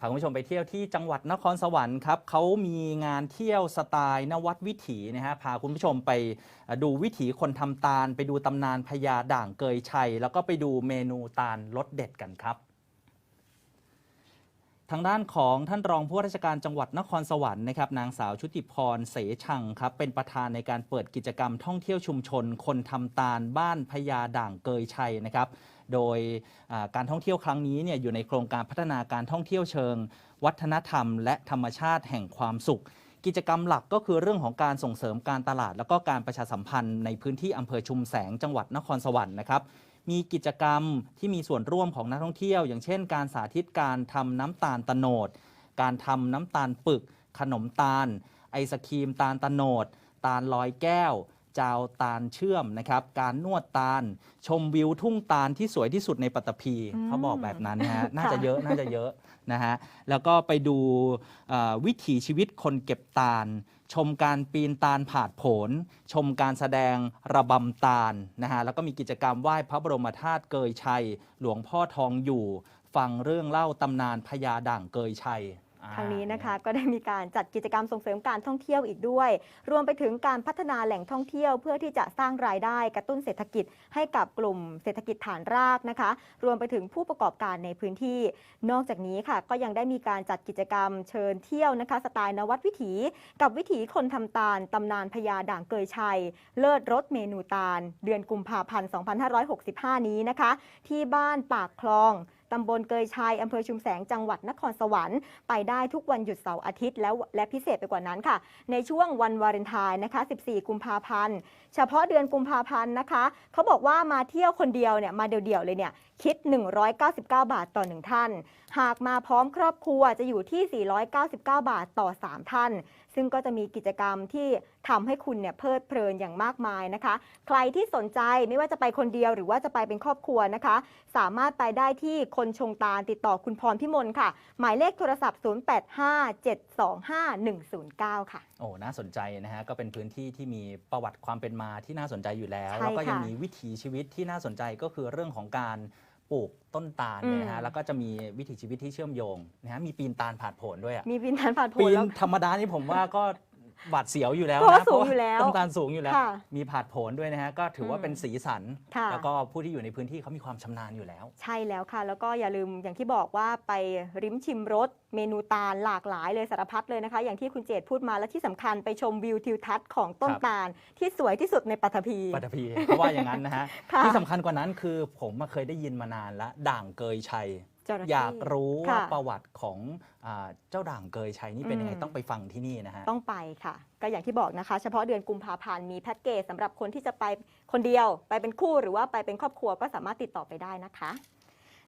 พาคุณผู้ชมไปเที่ยวที่จังหวัดนครสวรรค์ครับเขามีงานเที่ยวสไตล์นวัดวิถีนะฮะพาคุณผู้ชมไปดูวิถีคนทำตาล ไปดูตำนานพญาด่างเกยชัย แล้วก็ไปดูเมนูตาลรสเด็ดกันครับ ทางด้านของท่านรองผู้ว่าราชการจังหวัดนครสวรรค์นะครับนางสาวชุติพรเสชังครับเป็นประธานในการเปิดกิจกรรมท่องเที่ยวชุมชน คนทำตาลบ้านพญาด่างเกยชัยนะครับโดยการท่องเที่ยวครั้งนี้เนี่ยอยู่ในโครงการพัฒนาการท่องเที่ยวเชิง วัฒนธรรม และธรรมชาติแห่งความสุข กิจกรรมหลักก็คือเรื่องของการส่งเสริมการตลาด แล้วก็การประชาสัมพันธ์ในพื้นที่อำเภอชุมแสงจังหวัดนครสวรรค์นะครับ มีกิจกรรมที่มีส่วนร่วมของนักท่องเที่ยว อย่างเช่น การสาธิตการทำน้ำตาลตะโนด การทำน้ำตาลปึก ขนมตาล ไอศครีมตาลตะโนด ตาลลอยแก้ว จาวตาลเชื่อมนะครับ การนวดตาล ชมวิวทุ่งตาลที่สวยที่สุดในปัตตภีอืมเขาบอกแบบนั้นนะฮะน่าจะค่ะเยอะน่าจะเยอะนะฮะแล้วก็ไปดูเอ่อวิถีชีวิตคนเก็บตาล ชมการปีนตาลผาดโผน ชมการแสดงระบำตาลนะฮะแล้วก็มีกิจกรรมไหว้พระบรมธาตุเกยชัย หลวงพ่อทองอยู่ ฟังเรื่องเล่าตำนานพญาด่างเกยชัยอ่า ทางนี้นะคะก็ได้มีการจัดกิจกรรมส่งเสริมการท่องเที่ยวอีกด้วย รวมไปถึงการพัฒนาแหล่งท่องเที่ยว เพื่อที่จะสร้างรายได้กระตุ้นเศรษฐกิจให้กับกลุ่มเศรษฐกิจฐานรากนะคะ รวมไปถึงผู้ประกอบการในพื้นที่ นอกจากนี้ค่ะ ก็ยังได้มีการจัดกิจกรรมเชิญเที่ยวนะคะ สไตล์นวัดวิถี กับวิถีคนทำตาลตำนานพญาด่างเกยชัย เลิศรสเมนูตาล เดือนกุมภาพันธ์ 2565 นี้นะคะ ที่บ้านปากคลอง ตำบลเกยชัยอำเภอชุมแสงจังหวัดนครสวรรค์ไปได้ทุกวันหยุดเสาร์อาทิตย์แล้วและพิเศษไปกว่านั้นค่ะ ในช่วงวันวาเลนไทน์นะคะ 14 กุมภาพันธ์ เฉพาะเดือนกุมภาพันธ์นะคะ เขาบอกว่ามาเที่ยวคนเดียวเนี่ยมาเดี่ยวๆเลยเนี่ยคิด 199 บาทต่อ 1 ท่าน หากมาพร้อมครอบครัวจะอยู่ที่ 499 บาทต่อ 3 ท่าน ซึ่งก็จะมีกิจกรรมที่ทำให้คุณเนี่ยเพลิดเพลินอย่างมากมายนะคะ ใครที่สนใจไม่ว่าจะไปคนเดียวหรือว่าจะไปเป็นครอบครัวนะคะ สามารถไปได้ที่คนชงตาลติดต่อคุณพรพิมลค่ะ หมายเลขโทรศัพท์ 0857251109 ค่ะ โอ้ น่าสนใจนะฮะ ก็เป็นพื้นที่ที่มีประวัติความเป็นมาที่น่าสนใจอยู่แล้วใช่แล้วก็ยังค่ะมีวิถีชีวิตที่น่าสนใจก็คือเรื่องของการ ปลูกต้นตาลเนี่ยนะฮะอืมแล้วก็จะมีวิถีชีวิตที่เชื่อมโยงนะฮะ มีปีนตาลผาดโผนด้วยอะมีพินทันผ่านโผปีล่นแล้ว ธรรมดานี่ผมว่าก็ หวาดเสียวอยู่แล้วเพราะว่านะสูงอยู่แล้วต้นตาลสูงอยู่แล้ว ค่ะมีผาดโผนด้วยนะฮะก็ถือว่าอืมเป็นสีสัน ค่ะ แล้วก็ผู้ที่อยู่ในพื้นที่เขามีความชำนาญอยู่แล้ว ใช่แล้วค่ะ แล้วก็อย่าลืมอย่างที่บอกว่าไปริมชิมรสเมนูตาลหลากหลายเลยสารพัดเลยนะคะ อย่างที่คุณเจตพูดมาและที่สำคัญไปชมวิวทิวทัศน์ของต้นครับ ตาล ที่สวยที่สุดในปัตภี ปัตตภีเพราะว่าอย่างนั้นนะฮะ ค่ะ ที่สำคัญกว่านั้นคือผมมาเคยได้ยินมานานแล้วด่างเกยชัยจระเข้ อยากรู้ว่าค่ะประวัติของอาเจ้าด่างเกยชัยนี่เป็นยังไงอืมต้องไปฟังที่นี่นะฮะต้องไปค่ะ ก็อย่างที่บอกนะคะ เฉพาะเดือนกุมภาพันธ์มีแพ็กเกจสำหรับคนที่จะไปคนเดียว ไปเป็นคู่หรือว่าไปเป็นครอบครัวก็สามารถติดต่อไปได้นะคะ